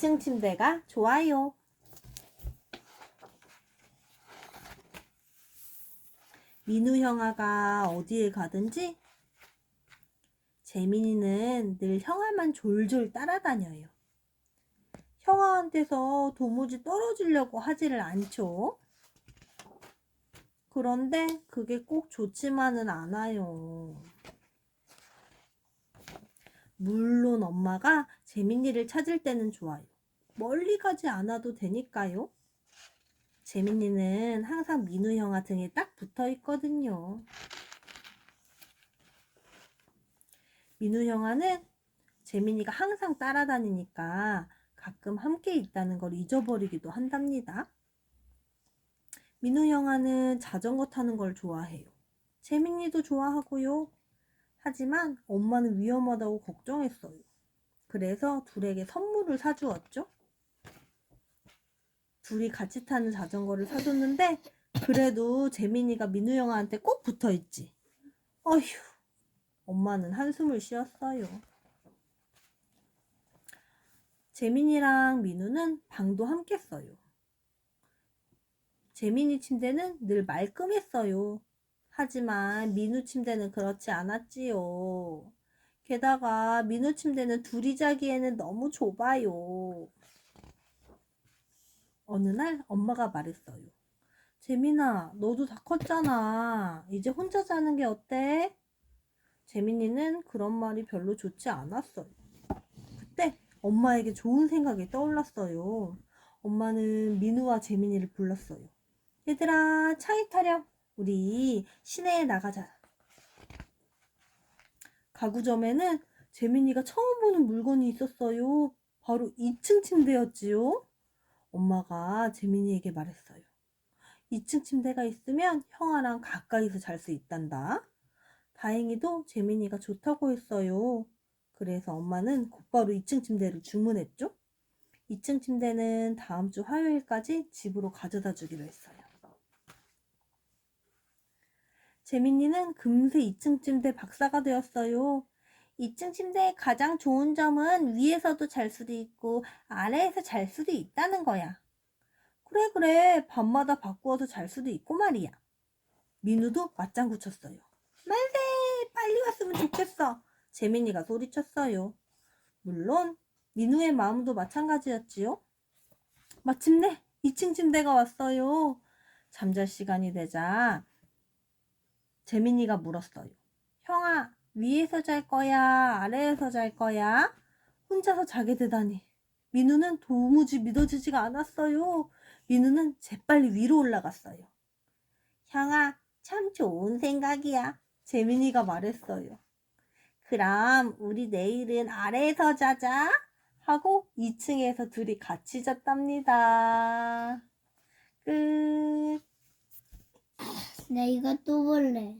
2층 침대가 좋아요. 민우 형아가 어디에 가든지 재민이는 늘 형아만 졸졸 따라다녀요. 형아한테서 도무지 떨어지려고 하지를 않죠. 그런데 그게 꼭 좋지만은 않아요. 물론 엄마가 재민이를 찾을 때는 좋아요. 멀리 가지 않아도 되니까요. 재민이는 항상 민우 형아 등에 딱 붙어 있거든요. 민우 형아는 재민이가 항상 따라다니니까 가끔 함께 있다는 걸 잊어버리기도 한답니다. 민우 형아는 자전거 타는 걸 좋아해요. 재민이도 좋아하고요. 하지만 엄마는 위험하다고 걱정했어요. 그래서 둘에게 선물을 사주었죠. 둘이 같이 타는 자전거를 사줬는데 그래도 재민이가 민우 형아한테 꼭 붙어 있지. 어휴, 엄마는 한숨을 쉬었어요. 재민이랑 민우는 방도 함께 써요. 재민이 침대는 늘 말끔했어요. 하지만 민우 침대는 그렇지 않았지요. 게다가 민우 침대는 둘이 자기에는 너무 좁아요. 어느 날 엄마가 말했어요. 재민아, 너도 다 컸잖아. 이제 혼자 자는 게 어때? 재민이는 그런 말이 별로 좋지 않았어요. 그때 엄마에게 좋은 생각이 떠올랐어요. 엄마는 민우와 재민이를 불렀어요. 얘들아, 차에 타렴. 우리 시내에 나가자. 가구점에는 재민이가 처음 보는 물건이 있었어요. 바로 2층 침대였지요. 엄마가 재민이에게 말했어요. 2층 침대가 있으면 형아랑 가까이서 잘 수 있단다. 다행히도 재민이가 좋다고 했어요. 그래서 엄마는 곧바로 2층 침대를 주문했죠. 2층 침대는 다음 주 화요일까지 집으로 가져다 주기로 했어요. 재민이는 금세 2층 침대 박사가 되었어요. 2층 침대의 가장 좋은 점은 위에서도 잘 수도 있고 아래에서 잘 수도 있다는 거야. 그래 그래 밤마다 바꾸어서 잘 수도 있고 말이야. 민우도 맞장구 쳤어요. 만세 빨리 왔으면 좋겠어. 재민이가 소리쳤어요. 물론 민우의 마음도 마찬가지였지요. 마침내 2층 침대가 왔어요. 잠잘 시간이 되자 재민이가 물었어요. 형아, 위에서 잘 거야? 아래에서 잘 거야? 혼자서 자게 되다니. 민우는 도무지 믿어지지가 않았어요. 민우는 재빨리 위로 올라갔어요. 형아, 참 좋은 생각이야. 재민이가 말했어요. 그럼 우리 내일은 아래에서 자자. 하고 2층에서 둘이 같이 잤답니다. 끝. 나 이거 또 볼래.